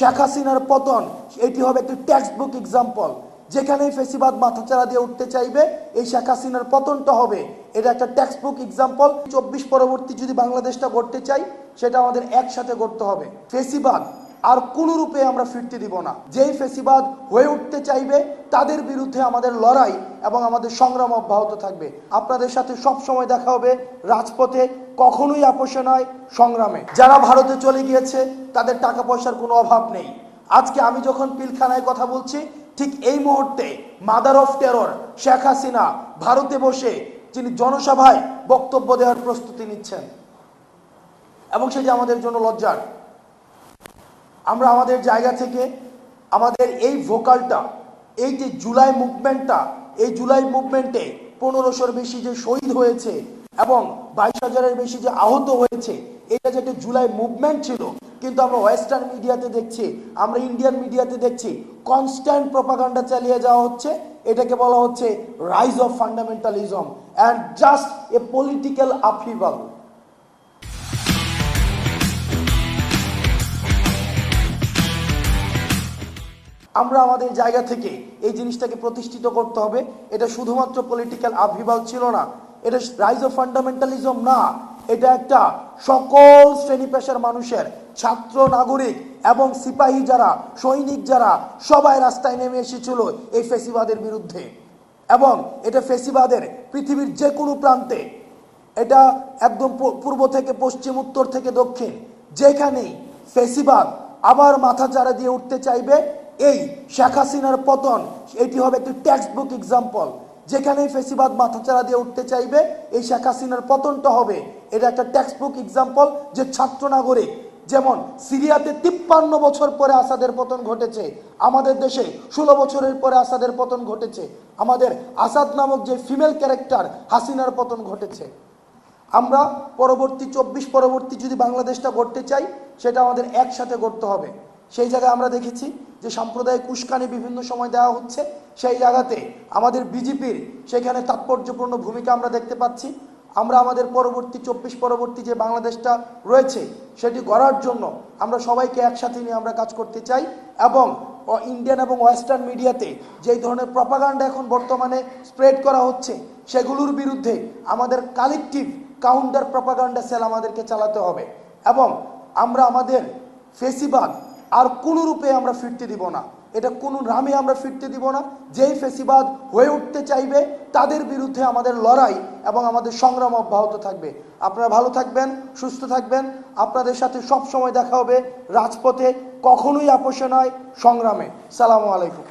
শেখ হাসিনার পতন, এটি হবে একটি টেক্সট বুক এক্সাম্পল যেখানেই ফেসিবাদ মাথাচাড়া দিয়ে উঠতে চাইবে, এই শেখ হাসিনার পতনটা হবে। এটা একটা টেক্সট বুক এক্সাম্পল চব্বিশ পরবর্তী যদি বাংলাদেশটা গড়তে চাই, সেটা আমাদের একসাথে করতে হবে। ফেসিবাদ আর কোন রূপে আমরা ফিরতে দিব না। যেই ফেসিবাদ হয়ে উঠতে চাইবে, তাদের বিরুদ্ধে আমাদের লড়াই এবং আমাদের সংগ্রাম অব্যাহত থাকবে। আপনাদের সাথে সব সময় দেখা হবে, রাজপথে কখনোই আপোষে নয়, সংগ্রামে। যারা ভারতে চলে গিয়েছে, তাদের টাকা পয়সার কোনো অভাব নেই। আজকে আমি যখন পিলখানায় কথা বলছি, ঠিক এই মুহূর্তে mother of terror Sheikh Hasina ভারতে বসে যিনি জনসভায় বক্তব্য দেওয়ার প্রস্তুতি নিচ্ছেন। এবং সেটি আমাদের জন্য লজ্জার। আমরা আমাদের জায়গা থেকে আমাদের এই ভোকালটা এই যে জুলাই মুভমেন্টটা এই জুলাই মুভমেন্টে পনেরোশোর বেশি যে শহীদ হয়েছে এবং বাইশ হাজারের বেশি যে আহত হয়েছে, এটা যে একটা জুলাই মুভমেন্ট ছিল, কিন্তু আমরা ওয়েস্টার্ন মিডিয়াতে দেখছি, আমরা ইন্ডিয়ান মিডিয়াতে দেখছি কনস্ট্যান্ট প্রপাগান্ডা চালিয়ে যাওয়া হচ্ছে, এটাকে বলা হচ্ছে rise of fundamentalism and just a political upheaval আমরা আমাদের জায়গা থেকে এই জিনিসটাকে প্রতিষ্ঠিত করতে হবে। এটা শুধুমাত্র পলিটিক্যাল আবির্ভাব ছিল না। এটা রাইজ অফ ফান্ডামেন্টালিজম না। এটা একটা সকল শ্রেণি পেশার মানুষের ছাত্র, নাগরিক এবং সিপাহী যারা, সৈনিক যারা, সবাই রাস্তায় নেমে এসেছিল এই ফেসিবাদের বিরুদ্ধে। এবং এটা ফেসিবাদের পৃথিবীর যে কোনো প্রান্তে। এটা একদম পূর্ব থেকে পশ্চিম, উত্তর থেকে দক্ষিণ। যেখানেই ফেসিবাদ আবার মাথা চারা দিয়ে উঠতে চাইবে এই শেখ হাসিনার পতন, এটি হবে একটি টেক্সট বুক এক্সাম্পল যেখানেই ফেসিবাদ মাথাচাড়া দিয়ে উঠতে চাইবে, এই শেখ হাসিনার পতনটা হবে, এটা একটা টেক্সট বুক এক্সাম্পল যে ছাত্র নাগরিক, যেমন সিরিয়াতে তিপ্পান্ন বছর পরে আসাদের পতন ঘটেছে, আমাদের দেশে ষোলো বছরের পরে আসাদের পতন ঘটেছে, আমাদের আসাদ নামক যে ফিমেল ক্যারেক্টার হাসিনার পতন ঘটেছে। আমরা পরবর্তী চব্বিশ পরবর্তী যদি বাংলাদেশটা গড়তে চাই, সেটা আমাদের একসাথে করতে হবে। সেই জায়গায় আমরা দেখেছি যে সাম্প্রদায়িক উস্কানি বিভিন্ন সময় দেওয়া হচ্ছে। সেই জায়গাতে আমাদের বিজেপির সেখানে তাৎপর্যপূর্ণ ভূমিকা আমরা দেখতে পাচ্ছি। আমরা আমাদের পরবর্তী চব্বিশ পরবর্তী যে বাংলাদেশটা রয়েছে, সেটি গড়ার জন্য আমরা সবাইকে একসাথে নিয়ে আমরা কাজ করতে চাই এবং ইন্ডিয়ান এবং ওয়েস্টার্ন মিডিয়াতে যেই ধরনের প্রপাগান্ডা এখন বর্তমানে স্প্রেড করা হচ্ছে, সেগুলোর বিরুদ্ধে আমাদের কালেকটিভ কাউন্টার প্রপাগান্ডা সেল আমাদেরকে চালাতে হবে এবং আমরা আমাদের ফেসিবাদ আর কোনো রূপে আমরা ফিরতে দিব না। এটা কোনো নামে আমরা ফিরতে দিব না। যেই ফেসিবাদ হয়ে উঠতে চাইবে, তাদের বিরুদ্ধে আমাদের লড়াই এবং আমাদের সংগ্রাম অব্যাহত থাকবে। আপনারা ভালো থাকবেন, সুস্থ থাকবেন। আপনাদের সাথে সব সময় দেখা হবে রাজপথে, কখনোই আপোষে নয়, সংগ্রামে। সালামু আলাইকুম।